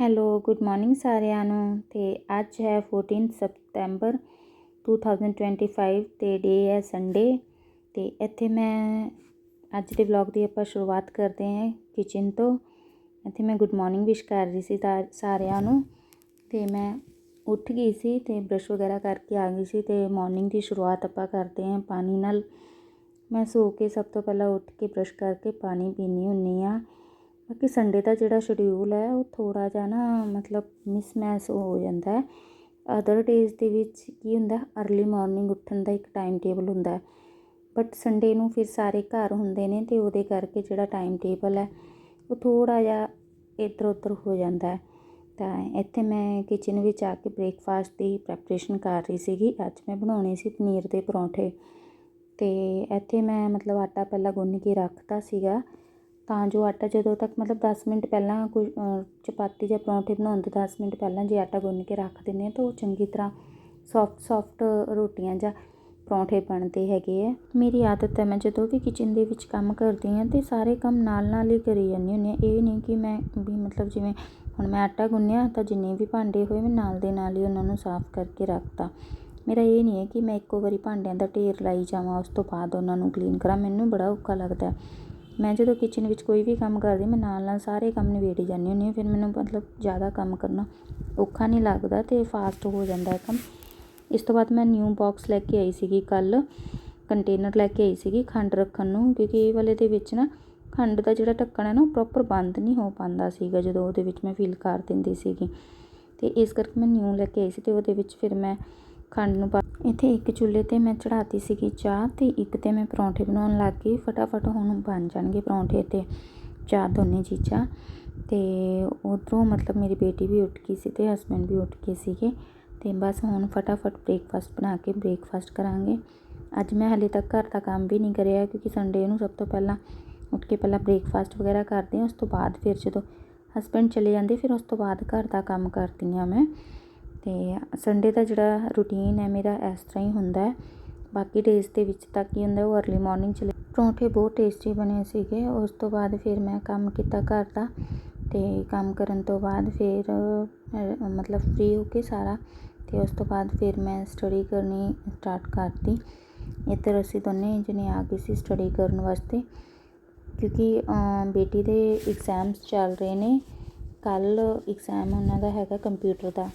Hello, good morning ਸਾਰਿਆਂ ਨੂੰ। ਤੇ ਅੱਜ ਹੈ 14 ਸਤੰਬਰ 2025 ਤੇ ਡੇ ਹੈ ਸੰਡੇ ਤੇ ਇੱਥੇ ਮੈਂ, ਅੱਜ ਦੇ ਵਲੌਗ ਦੀ ਆਪਾਂ ਸ਼ੁਰੂਆਤ ਕਰਦੇ ਹਾਂ ਕਿਚਨ ਤੋਂ। ਇੱਥੇ ਮੈਂ ਗੁੱਡ ਮਾਰਨਿੰਗ ਵਿਸ਼ ਕਰ ਰਹੀ ਸੀ ਤਾਂ ਸਾਰਿਆਂ ਨੂੰ। ਤੇ ਮੈਂ ਉੱਠ ਗਈ ਸੀ ਤੇ ਬ੍ਰਸ਼ ਵਗੈਰਾ ਕਰਕੇ ਆ ਗਈ ਸੀ ਤੇ ਮਾਰਨਿੰਗ ਦੀ ਸ਼ੁਰੂਆਤ ਆਪਾਂ ਕਰਦੇ ਹਾਂ ਪਾਣੀ ਨਾਲ। ਮੈਂ ਸੋ ਕੇ ਸਭ ਤੋਂ ਪਹਿਲਾਂ ਉੱਠ ਕੇ ਬ੍ਰਸ਼ ਕਰਕੇ ਪਾਣੀ ਪੀਣੀ ਹੁੰਨੀ ਆ ਬਾਕੀ ਸੰਡੇ ਦਾ ਜਿਹੜਾ ਸ਼ਡਿਊਲ ਹੈ, ਉਹ ਥੋੜਾ ਜਿਹਾ ਨਾ ਮਤਲਬ ਮਿਸਮੈਚ ਹੋ ਜਾਂਦਾ ਹੈ। ਅਦਰ ਡੇਜ਼ ਦੇ ਵਿੱਚ ਕੀ ਹੁੰਦਾ अर्ਲੀ ਮਾਰਨਿੰਗ ਉੱਠਣ ਦਾ ਇੱਕ ਟਾਈਮ ਟੇਬਲ ਹੁੰਦਾ ਹੈ। ਬਟ ਸੰਡੇ ਨੂੰ ਫਿਰ ਸਾਰੇ ਘਰ ਹੁੰਦੇ ਨੇ ਤੇ ਉਹਦੇ ਕਰਕੇ ਜਿਹੜਾ ਟਾਈਮ ਟੇਬਲ ਹੈ, ਉਹ ਥੋੜਾ ਜਿਹਾ ਇੱਧਰ ਉੱਧਰ ਹੋ ਜਾਂਦਾ ਹੈ। ਤਾਂ ਇੱਥੇ ਮੈਂ ਕਿਚਨ ਵਿੱਚ ਆ ਕੇ ਬ੍ਰੇਕਫਾਸਟ ਦੀ ਪ੍ਰੈਪਰੇਸ਼ਨ ਕਰ ਰਹੀ ਸੀਗੀ। ਅੱਜ ਮੈਂ ਬਣਾਉਣੇ ਸੀ ਪਨੀਰ ਦੇ ਪਰੌਂਠੇ। ਤੇ ਇੱਥੇ ਮੈਂ ਮਤਲਬ ਆਟਾ ਪਹਿਲਾਂ ਗੁੰਨ ਕੇ ਰੱਖਤਾ ਸੀਗਾ। ਤਾਂ ਜੋ ਆਟਾ ਜਦੋਂ ਤੱਕ ਮਤਲਬ ਦਸ ਮਿੰਟ ਪਹਿਲਾਂ ਕੋਈ ਚਪਾਤੀ ਜਾਂ ਪਰੌਂਠੇ ਬਣਾਉਣ ਤੋਂ ਦਸ ਮਿੰਟ ਪਹਿਲਾਂ ਜੇ ਆਟਾ ਗੁੰਨ ਕੇ ਰੱਖ ਦਿੰਦੇ ਹਾਂ ਤਾਂ ਉਹ ਚੰਗੀ ਤਰ੍ਹਾਂ ਸੋਫਟ ਸੋਫਟ ਰੋਟੀਆਂ ਜਾਂ ਪਰੌਂਠੇ ਬਣਦੇ ਹੈਗੇ ਆ। ਮੇਰੀ ਆਦਤ ਹੈ ਮੈਂ ਜਦੋਂ ਵੀ ਕਿਚਨ ਦੇ ਵਿੱਚ ਕੰਮ ਕਰਦੀ ਹਾਂ ਤੇ ਸਾਰੇ ਕੰਮ ਨਾਲ ਨਾਲ ਹੀ ਕਰੀ ਜਾਂਦੀ ਹੁੰਦੀ ਹਾਂ। ਇਹ ਨਹੀਂ ਕਿ ਮੈਂ ਵੀ ਮਤਲਬ ਜਿਵੇਂ ਹੁਣ ਮੈਂ ਆਟਾ ਗੁੰਨਿਆ ਤਾਂ ਜਿੰਨੇ ਵੀ ਭਾਂਡੇ ਹੋਏ ਮੈਂ ਨਾਲ ਦੇ ਨਾਲ ਹੀ ਉਹਨਾਂ ਨੂੰ ਸਾਫ਼ ਕਰਕੇ ਰੱਖਤਾ। ਮੇਰਾ ਇਹ ਨਹੀਂ ਹੈ ਕਿ ਮੈਂ ਇੱਕੋ ਵਾਰੀ ਭਾਂਡਿਆਂ ਦਾ ਢੇਰ ਲਾਈ ਜਾਵਾਂ, ਉਸ ਤੋਂ ਬਾਅਦ ਉਹਨਾਂ ਨੂੰ ਕਲੀਨ ਕਰਾਂ। ਮੈਨੂੰ ਬੜਾ ਔਖਾ ਲੱਗਦਾ ਮੈਂ ਜਦੋਂ ਕਿਚਨ ਵਿੱਚ ਕੋਈ ਵੀ ਕੰਮ ਕਰਦੀ, ਮੈਂ ਨਾਲ ਨਾਲ ਸਾਰੇ ਕੰਮ ਨਿਬੇੜੀ ਜਾਂਦੀ ਹੁੰਦੀ ਹਾਂ, ਫਿਰ ਮੈਨੂੰ ਮਤਲਬ ਜ਼ਿਆਦਾ ਕੰਮ ਕਰਨਾ ਔਖਾ ਨਹੀਂ ਲੱਗਦਾ ਅਤੇ ਫਾਸਟ ਹੋ ਜਾਂਦਾ ਹੈ ਕੰਮ। ਇਸ ਤੋਂ ਬਾਅਦ ਮੈਂ ਨਿਊ ਬੋਕਸ ਲੈ ਕੇ ਆਈ ਸੀਗੀ ਕੱਲ੍ਹ ਕੰਟੇਨਰ ਲੈ ਕੇ ਆਈ ਸੀਗੀ ਖੰਡ ਰੱਖਣ ਨੂੰ, ਕਿਉਂਕਿ ਇਹ ਵਾਲੇ ਦੇ ਵਿੱਚ ਨਾ ਖੰਡ ਦਾ ਜਿਹੜਾ ਢੱਕਣ ਹੈ ਨਾ, ਉਹ ਪ੍ਰੋਪਰ ਬੰਦ ਨਹੀਂ ਹੋ ਪਾਉਂਦਾ ਸੀਗਾ ਜਦੋਂ ਉਹਦੇ ਵਿੱਚ ਮੈਂ ਫਿਲ ਕਰ ਦਿੰਦੀ ਸੀਗੀ। ਅਤੇ ਇਸ ਕਰਕੇ ਮੈਂ ਨਿਊ ਲੈ ਕੇ ਆਈ ਸੀ ਅਤੇ ਉਹਦੇ ਵਿੱਚ ਫਿਰ ਮੈਂ ਖੰਡ ਨੂੰ ਪਾ ਇੱਥੇ ਇੱਕ ਚੁੱਲ੍ਹੇ 'ਤੇ ਮੈਂ ਚੜਾਤੀ ਸੀਗੀ ਚਾਹ ਤੇ ਇੱਕ 'ਤੇ ਮੈਂ ਪਰੌਂਠੇ ਬਣਾਉਣ ਲੱਗ ਗਈ। ਫਟਾਫਟ ਹੁਣ ਬਣ ਜਾਣਗੇ ਪਰੌਂਠੇ ਤੇ ਚਾਹ ਦੋਨੇ ਚੀਜ਼ਾਂ। ਤੇ ਉਧਰੋਂ ਮਤਲਬ ਮੇਰੀ ਬੇਟੀ ਵੀ ਉੱਠ ਗਈ ਸੀ ਤੇ ਹਸਬੰਡ ਵੀ ਉੱਠ ਗਏ ਸੀਗੇ। ਤੇ ਬਸ ਹੁਣ ਫਟਾਫਟ ਬ੍ਰੇਕਫਾਸਟ ਬਣਾ ਕੇ ਬ੍ਰੇਕਫਾਸਟ ਕਰਾਂਗੇ। ਅੱਜ ਮੈਂ ਹਲੇ ਤੱਕ ਘਰ ਦਾ ਕੰਮ ਵੀ ਨਹੀਂ ਕਰਿਆ ਕਿਉਂਕਿ ਸੰਡੇ ਨੂੰ ਸਭ ਤੋਂ ਪਹਿਲਾਂ ਉੱਠ ਕੇ ਪਹਿਲਾਂ ਬ੍ਰੇਕਫਾਸਟ ਵਗੈਰਾ ਕਰਦੇ ਹਾਂ, ਉਸ ਤੋਂ ਬਾਅਦ ਫਿਰ ਜਦੋਂ ਹਸਬੰਡ ਚਲੇ ਜਾਂਦੇ, ਫਿਰ ਉਸ ਤੋਂ ਬਾਅਦ ਘਰ ਦਾ ਕੰਮ ਕਰਦੀ ਹਾਂ ਮੈਂ। ਅਤੇ ਸੰਡੇ ਦਾ ਜਿਹੜਾ ਰੂਟੀਨ ਹੈ ਮੇਰਾ ਇਸ ਤਰ੍ਹਾਂ ਹੀ ਹੁੰਦਾ ਬਾਕੀ ਡੇਜ਼ ਦੇ ਵਿੱਚ ਤਾਂ ਕੀ ਹੁੰਦਾ, ਉਹ ਅਰਲੀ ਮੋਰਨਿੰਗ ਚਲੇ ਪਰੌਂਠੇ ਬਹੁਤ ਟੇਸਟੀ ਬਣੇ ਸੀਗੇ। ਉਸ ਤੋਂ ਬਾਅਦ ਫਿਰ ਮੈਂ ਕੰਮ ਕੀਤਾ ਘਰ ਦਾ ਅਤੇ ਕੰਮ ਕਰਨ ਤੋਂ ਬਾਅਦ ਫਿਰ ਮਤਲਬ ਫ੍ਰੀ ਹੋ ਕੇ ਸਾਰਾ ਅਤੇ ਉਸ ਤੋਂ ਬਾਅਦ ਫਿਰ ਮੈਂ ਸਟੱਡੀ ਕਰਨੀ ਸਟਾਰਟ ਕਰਤੀ। ਇੱਧਰ ਅਸੀਂ ਦੋਨੇ ਜਣੇ ਆ ਗਏ ਸੀ ਸਟੱਡੀ ਕਰਨ ਵਾਸਤੇ ਕਿਉਂਕਿ ਬੇਟੀ ਦੇ ਐਗਜ਼ਾਮਸ ਚੱਲ ਰਹੇ ਨੇ। ਕੱਲ ਐਗਜ਼ਾਮ ਉਹਨਾਂ ਦਾ ਹੈਗਾ ਕੰਪਿਊਟਰ ਦਾ।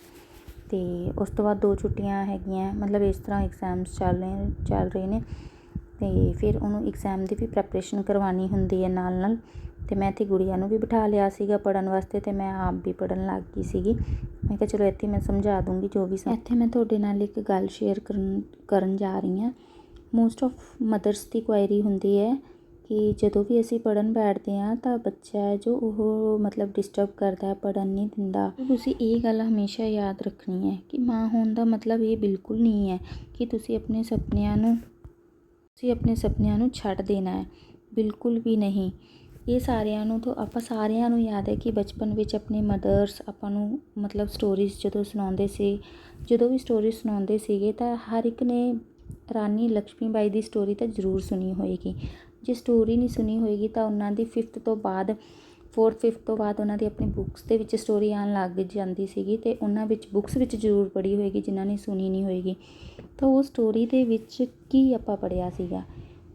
ਅਤੇ ਉਸ ਤੋਂ ਬਾਅਦ ਦੋ ਛੁੱਟੀਆਂ ਹੈਗੀਆਂ, ਮਤਲਬ ਇਸ ਤਰ੍ਹਾਂ ਇਗਜ਼ਾਮਸ ਚੱਲ ਰਹੇ ਚੱਲ ਰਹੇ ਨੇ। ਅਤੇ ਫਿਰ ਉਹਨੂੰ ਇਗਜ਼ਾਮ ਦੀ ਵੀ ਪ੍ਰੈਪਰੇਸ਼ਨ ਕਰਵਾਉਣੀ ਹੁੰਦੀ ਹੈ ਨਾਲ ਨਾਲ। ਅਤੇ ਮੈਂ ਇੱਥੇ ਗੁੜੀਆ ਨੂੰ ਵੀ ਬਿਠਾ ਲਿਆ ਸੀਗਾ ਪੜ੍ਹਨ ਵਾਸਤੇ ਅਤੇ ਮੈਂ ਆਪ ਵੀ ਪੜ੍ਹਨ ਲੱਗ ਗਈ ਸੀਗੀ। ਮੈਂ ਕਿਹਾ ਚਲੋ ਇੱਥੇ ਮੈਂ ਸਮਝਾ ਦੂੰਗੀ ਜੋ ਵੀ ਇੱਥੇ ਮੈਂ ਤੁਹਾਡੇ ਨਾਲ ਇੱਕ ਗੱਲ ਸ਼ੇਅਰ ਕਰਨ ਕਰਨ ਜਾ ਰਹੀ ਹਾਂ। ਮੋਸਟ ਆਫ ਮਦਰਸ ਦੀ ਕੁਆਇਰੀ ਹੁੰਦੀ ਹੈ ਕਿ ਜਦੋਂ ਵੀ ਅਸੀਂ ਪੜ੍ਹਨ ਬੈਠਦੇ ਹਾਂ ਤਾਂ ਬੱਚਾ ਹੈ ਜੋ ਉਹ ਮਤਲਬ ਡਿਸਟਰਬ ਕਰਦਾ ਪੜ੍ਹਨ ਨਹੀਂ ਦਿੰਦਾ। ਤੁਸੀਂ ਇਹ ਗੱਲ ਹਮੇਸ਼ਾ ਯਾਦ ਰੱਖਣੀ ਹੈ ਕਿ ਮਾਂ ਹੋਣ ਦਾ ਮਤਲਬ ਇਹ ਬਿਲਕੁਲ ਨਹੀਂ ਹੈ ਕਿ ਤੁਸੀਂ ਆਪਣੇ ਸੁਪਨਿਆਂ ਨੂੰ, ਤੁਸੀਂ ਆਪਣੇ ਸੁਪਨਿਆਂ ਨੂੰ ਛੱਡ ਦੇਣਾ ਹੈ। ਬਿਲਕੁਲ ਵੀ ਨਹੀਂ। ਇਹ ਸਾਰਿਆਂ ਨੂੰ ਤਾਂ ਆਪਾਂ ਸਾਰਿਆਂ ਨੂੰ ਯਾਦ ਹੈ ਕਿ ਬਚਪਨ ਵਿੱਚ ਆਪਣੇ ਮਦਰਸ ਆਪਾਂ ਨੂੰ ਮਤਲਬ ਸਟੋਰੀਜ਼ ਜਦੋਂ ਸੁਣਾਉਂਦੇ ਸੀ, ਜਦੋਂ ਵੀ ਸਟੋਰੀ ਸੁਣਾਉਂਦੇ ਸੀਗੇ ਤਾਂ ਹਰ ਇੱਕ ਨੇ ਰਾਨੀ ਲక్ష్ਮੀ ਬਾਈ ਦੀ ਸਟੋਰੀ ਤਾਂ ਜ਼ਰੂਰ ਸੁਣੀ ਹੋਏਗੀ। ਜੇ ਸਟੋਰੀ ਨਹੀਂ ਸੁਣੀ ਹੋਏਗੀ ਤਾਂ ਉਹਨਾਂ ਦੀ ਫਿਫਥ ਤੋਂ ਬਾਅਦ ਫੋਰਥ ਫਿਫਥ ਤੋਂ ਬਾਅਦ ਉਹਨਾਂ ਦੀ ਆਪਣੀ ਬੁੱਕਸ ਦੇ ਵਿੱਚ ਸਟੋਰੀ ਆਉਣ ਲੱਗ ਜਾਂਦੀ ਸੀਗੀ ਅਤੇ ਉਹਨਾਂ ਵਿੱਚ ਬੁੱਕਸ ਵਿੱਚ ਜ਼ਰੂਰ ਪੜ੍ਹੀ ਹੋਏਗੀ, ਜਿਨ੍ਹਾਂ ਨੇ ਸੁਣੀ ਨਹੀਂ ਹੋਏਗੀ। ਤਾਂ ਉਹ ਸਟੋਰੀ ਦੇ ਵਿੱਚ ਕੀ ਆਪਾਂ ਪੜ੍ਹਿਆ ਸੀਗਾ?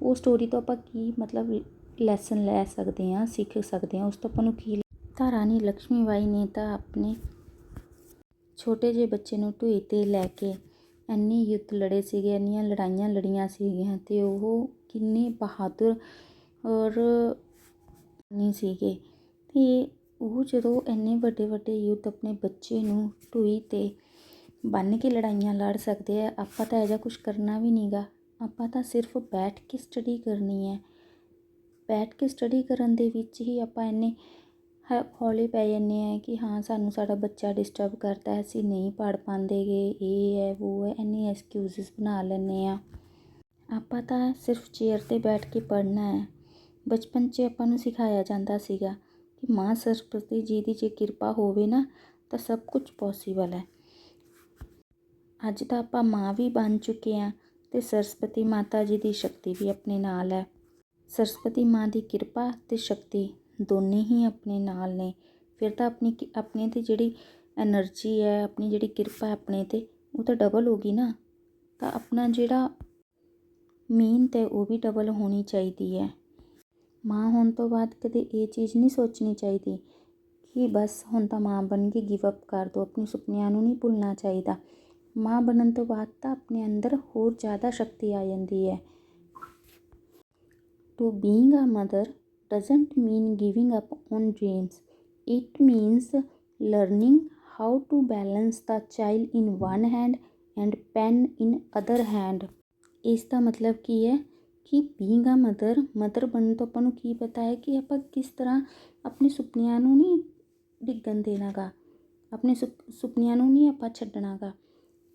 ਉਹ ਸਟੋਰੀ ਤੋਂ ਆਪਾਂ ਕੀ ਮਤਲਬ ਲੈਸਨ ਲੈ ਸਕਦੇ ਹਾਂ, ਸਿੱਖ ਸਕਦੇ ਹਾਂ, ਉਸ ਤੋਂ ਆਪਾਂ ਨੂੰ ਕੀ ਤਾਂ ਰਾਣੀ ਲక్ష్ਮੀ ਬਾਈ ਨੇ ਤਾਂ ਆਪਣੇ ਛੋਟੇ ਜਿਹੇ ਬੱਚੇ ਨੂੰ ਢੂਈ ਤੇ ਲੈ ਕੇ ਇੰਨੇ ਯੁੱਧ ਲੜੇ ਸੀਗੇ, ਇੰਨੀਆਂ ਲੜਾਈਆਂ ਲੜੀਆਂ ਸੀਗੀਆਂ ਅਤੇ ਉਹ ਕਿੰਨੇ ਬਹਾਦਰ ਔਰ ਨਹੀਂ ਸੀਗੇ। ਅਤੇ ਉਹ ਜਦੋਂ ਇੰਨੇ ਵੱਡੇ ਵੱਡੇ ਯੁੱਧ ਆਪਣੇ ਬੱਚੇ ਨੂੰ ਢੂਈ ਤੇ ਬੰਨ੍ਹ ਕੇ ਲੜਾਈਆਂ ਲੜ ਸਕਦੇ ਆ, ਆਪਾਂ ਤਾਂ ਇਹੋ ਜਿਹਾ ਕੁਛ ਕਰਨਾ ਵੀ ਨਹੀਂ ਗਾ। ਆਪਾਂ ਤਾਂ ਸਿਰਫ ਬੈਠ ਕੇ ਸਟੱਡੀ ਕਰਨੀ ਹੈ। ਬੈਠ ਕੇ ਸਟੱਡੀ ਕਰਨ ਦੇ ਵਿੱਚ ਹੀ ਆਪਾਂ ਇੰਨੇ ਹੌਲੀ ਪੈ ਜਾਂਦੇ ਆ ਕਿ ਹਾਂ, ਸਾਨੂੰ ਸਾਡਾ ਬੱਚਾ ਡਿਸਟਰਬ ਕਰਦਾ, ਅਸੀਂ ਨਹੀਂ ਪੜ੍ਹ ਪਾਉਂਦੇ ਗੇ ਇਹ ਹੈ ਉਹ ਹੈ, ਇੰਨੀ ਐਕਸਕਿਊਜ਼ਸ ਬਣਾ ਲੈਂਦੇ ਹਾਂ ਆਪਾਂ ਤਾਂ ਸਿਰਫ ਚੇਅਰ 'ਤੇ ਬੈਠ ਕੇ ਪੜ੍ਹਨਾ ਹੈ। ਬਚਪਨ 'ਚ ਆਪਾਂ ਨੂੰ ਸਿਖਾਇਆ ਜਾਂਦਾ ਸੀਗਾ ਕਿ ਮਾਂ ਸਰਸਵਤੀ ਜੀ ਦੀ ਜੇ ਕਿਰਪਾ ਹੋਵੇ ਨਾ, ਤਾਂ ਸਭ ਕੁਝ ਪੋਸੀਬਲ ਹੈ। ਅੱਜ ਤਾਂ ਆਪਾਂ ਮਾਂ ਵੀ ਬਣ ਚੁੱਕੇ ਹਾਂ ਤੇ ਸਰਸਵਤੀ ਮਾਤਾ ਜੀ ਦੀ ਸ਼ਕਤੀ ਵੀ ਆਪਣੇ ਨਾਲ ਹੈ। ਸਰਸਵਤੀ ਮਾਂ ਦੀ ਕਿਰਪਾ ਤੇ ਸ਼ਕਤੀ ਦੋਨੇ ਹੀ ਆਪਣੇ ਨਾਲ ਨੇ ਫਿਰ ਤਾਂ ਆਪਣੀ ਆਪਣੇ 'ਤੇ ਜਿਹੜੀ ਐਨਰਜੀ ਹੈ ਆਪਣੀ ਜਿਹੜੀ ਕਿਰਪਾ ਆਪਣੇ 'ਤੇ ਉਹ ਤਾਂ ਡਬਲ ਹੋ ਗਈ ਨਾ ਤਾਂ ਆਪਣਾ ਜਿਹੜਾ ਮਿਹਨਤ ਹੈ ਉਹ ਵੀ ਡਬਲ ਹੋਣੀ ਚਾਹੀਦੀ ਹੈ ਮਾਂ ਹੋਣ ਤੋਂ ਬਾਅਦ ਕਦੇ ਇਹ ਚੀਜ਼ ਨਹੀਂ ਸੋਚਣੀ ਚਾਹੀਦੀ ਕਿ ਬਸ ਹੁਣ ਤਾਂ ਮਾਂ ਬਣ ਕੇ ਗਿਵ ਅਪ ਕਰ ਦੋ ਆਪਣੇ ਸੁਪਨਿਆਂ ਨੂੰ ਨਹੀਂ ਭੁੱਲਣਾ ਚਾਹੀਦਾ ਮਾਂ ਬਣਨ ਤੋਂ ਬਾਅਦ ਤਾਂ ਆਪਣੇ ਅੰਦਰ ਹੋਰ ਜ਼ਿਆਦਾ ਸ਼ਕਤੀ ਆ ਜਾਂਦੀ ਹੈ to being a mother doesn't mean giving up on dreams. It means learning how to balance the child in one hand and pen in other hand. ਇਸ ਦਾ ਮਤਲਬ ਕੀ ਹੈ ਕਿ ਬੀਇੰਗ ਆ ਮਦਰ ਮਦਰ ਬਣਨ ਤੋਂ ਆਪਾਂ ਨੂੰ ਕੀ ਪਤਾ ਹੈ ਕਿ ਆਪਾਂ ਕਿਸ ਤਰ੍ਹਾਂ ਆਪਣੇ ਸੁਪਨਿਆਂ ਨੂੰ ਨਹੀਂ ਡਿੱਗਣ ਦੇਣਾਗਾ ਆਪਣੇ ਸੁਪ- ਸੁਪਨਿਆਂ ਨੂੰ ਨਹੀਂ ਆਪਾਂ ਛੱਡਣਾਗਾ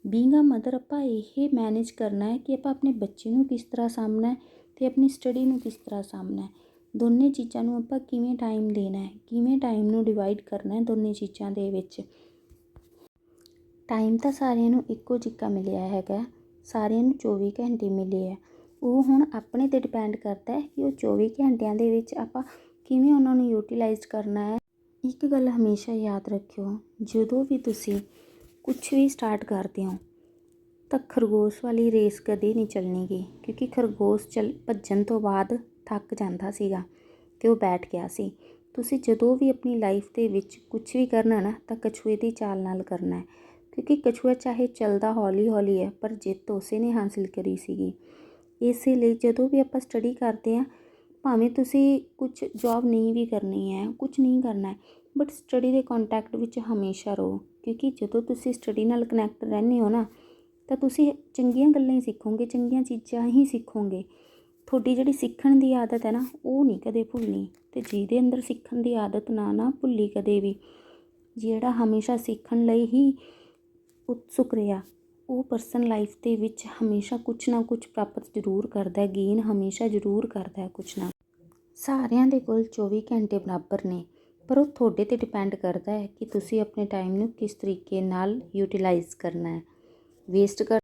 ਬੀਇੰਗ ਆ ਮਦਰ ਆਪਾਂ ਇਹ ਮੈਨੇਜ ਕਰਨਾ ਹੈ ਕਿ ਆਪਾਂ ਆਪਣੇ ਬੱਚੇ ਨੂੰ ਕਿਸ ਤਰ੍ਹਾਂ ਸਾਂਭਣਾ ਹੈ ਤੇ ਆਪਣੀ ਸਟੱਡੀ ਨੂੰ ਕਿਸ ਤਰ੍ਹਾਂ ਸਾਂਭਣਾ ਹੈ ਦੋਨੇ ਚੀਜ਼ਾਂ ਨੂੰ ਆਪਾਂ ਕਿਵੇਂ ਟਾਈਮ ਦੇਣਾ ਹੈ, ਕਿਵੇਂ ਟਾਈਮ ਨੂੰ ਡਿਵਾਈਡ ਕਰਨਾ ਹੈ ਦੋਨੇ ਚੀਜ਼ਾਂ ਦੇ ਵਿੱਚ। ਟਾਈਮ ਤਾਂ ਸਾਰਿਆਂ ਨੂੰ ਇੱਕੋ ਜਿੱਕਾ ਮਿਲਿਆ ਹੈਗਾ, ਸਾਰਿਆਂ ਨੂੰ 24 ਘੰਟੇ ਮਿਲੇ ਆ ਉਹ ਹੁਣ ਆਪਣੇ ਤੇ ਡਿਪੈਂਡ ਕਰਦਾ ਹੈ ਕਿ ਉਹ 24 ਘੰਟਿਆਂ ਦੇ ਵਿੱਚ ਆਪਾਂ ਕਿਵੇਂ ਉਹਨਾਂ ਨੂੰ ਯੂਟਿਲਾਈਜ਼ ਕਰਨਾ ਹੈ। ਇੱਕ ਗੱਲ ਹਮੇਸ਼ਾ ਯਾਦ ਰੱਖਿਓ, ਜਦੋਂ ਵੀ ਤੁਸੀਂ ਕੁਝ ਵੀ ਸਟਾਰਟ ਕਰਦੇ ਹੋ, ਤਾਂ ਖਰਗੋਸ਼ ਵਾਲੀ ਰੇਸ ਕਦੇ ਨਹੀਂ ਚੱਲਣੀਗੀ ਕਿਉਂਕਿ ਖਰਗੋਸ਼ ਚੱਲ ਭੱਜਣ ਤੋਂ ਬਾਅਦ ਥੱਕ ਜਾਂਦਾ ਸੀਗਾ ਤੇ ਉਹ ਬੈਠ ਗਿਆ ਸੀ। ਤੁਸੀਂ ਜਦੋਂ ਵੀ ਆਪਣੀ ਲਾਈਫ ਦੇ ਵਿੱਚ ਕੁਝ ਵੀ ਕਰਨਾ ਨਾ, ਤਾਂ ਕਛੂਏ ਦੀ ਚਾਲ ਨਾਲ ਕਰਨਾ ਹੈ। ਕਿਉਂਕਿ ਕਛੂਆ ਚਾਹੇ ਚੱਲਦਾ ਹੌਲੀ ਹੌਲੀ ਹੈ, ਪਰ ਜਿੱਤ ਉਸੇ ਨੇ ਹਾਸਿਲ ਕਰੀ ਸੀਗੀ। ਇਸੇ ਲਈ ਜਦੋਂ ਵੀ ਆਪਾਂ ਸਟੱਡੀ ਕਰਦੇ ਹਾਂ, ਭਾਵੇਂ ਤੁਸੀਂ ਕੁਝ ਜੌਬ ਨਹੀਂ ਵੀ ਕਰਨੀ ਹੈ ਕੁਝ ਨਹੀਂ ਕਰਨਾ ਹੈ ਬਟ ਸਟੱਡੀ ਦੇ ਕੰਟੈਕਟ ਵਿੱਚ ਹਮੇਸ਼ਾ ਰਹੋ। ਕਿਉਂਕਿ ਜਦੋਂ ਤੁਸੀਂ ਸਟੱਡੀ ਨਾਲ ਕਨੈਕਟ ਰਹਿੰਦੇ ਹੋ ਨਾ, ਤਾਂ ਤੁਸੀਂ ਚੰਗੀਆਂ ਗੱਲਾਂ ਹੀ ਸਿੱਖੋਗੇ, ਚੰਗੀਆਂ ਚੀਜ਼ਾਂ ਹੀ ਸਿੱਖੋਗੇ। ਤੁਹਾਡੀ ਜਿਹੜੀ ਸਿੱਖਣ ਦੀ ਆਦਤ ਹੈ ਨਾ, ਉਹ ਨਹੀਂ ਕਦੇ ਭੁੱਲਣੀ ਤੇ ਜਿਹਦੇ ਅੰਦਰ ਸਿੱਖਣ ਦੀ ਆਦਤ ਨਾ ਨਾ ਭੁੱਲੀ ਕਦੇ ਵੀ। ਜਿਹੜਾ ਹਮੇਸ਼ਾ ਸਿੱਖਣ ਲਈ ਹੀ ਉਤਸੁਕ ਰਿਹਾ, ਉਹ ਪਰਸਨ ਲਾਈਫ ਦੇ ਵਿੱਚ ਹਮੇਸ਼ਾ ਕੁਝ ਨਾ ਕੁਝ ਪ੍ਰਾਪਤ ਜ਼ਰੂਰ ਕਰਦਾ ਹੈ ਗੇਨ ਹਮੇਸ਼ਾ ਜ਼ਰੂਰ ਕਰਦਾ ਹੈ ਕੁਝ ਨਾ। ਸਾਰਿਆਂ ਦੇ ਕੋਲ 24 ਘੰਟੇ ਬਰਾਬਰ ਨੇ, ਪਰ ਉਹ ਤੁਹਾਡੇ ਤੇ ਡਿਪੈਂਡ ਕਰਦਾ ਹੈ ਕਿ ਤੁਸੀਂ ਆਪਣੇ ਟਾਈਮ ਨੂੰ ਕਿਸ ਤਰੀਕੇ ਨਾਲ ਯੂਟਿਲਾਈਜ਼ ਕਰਨਾ ਹੈ। ਵੇਸਟ ਕਰ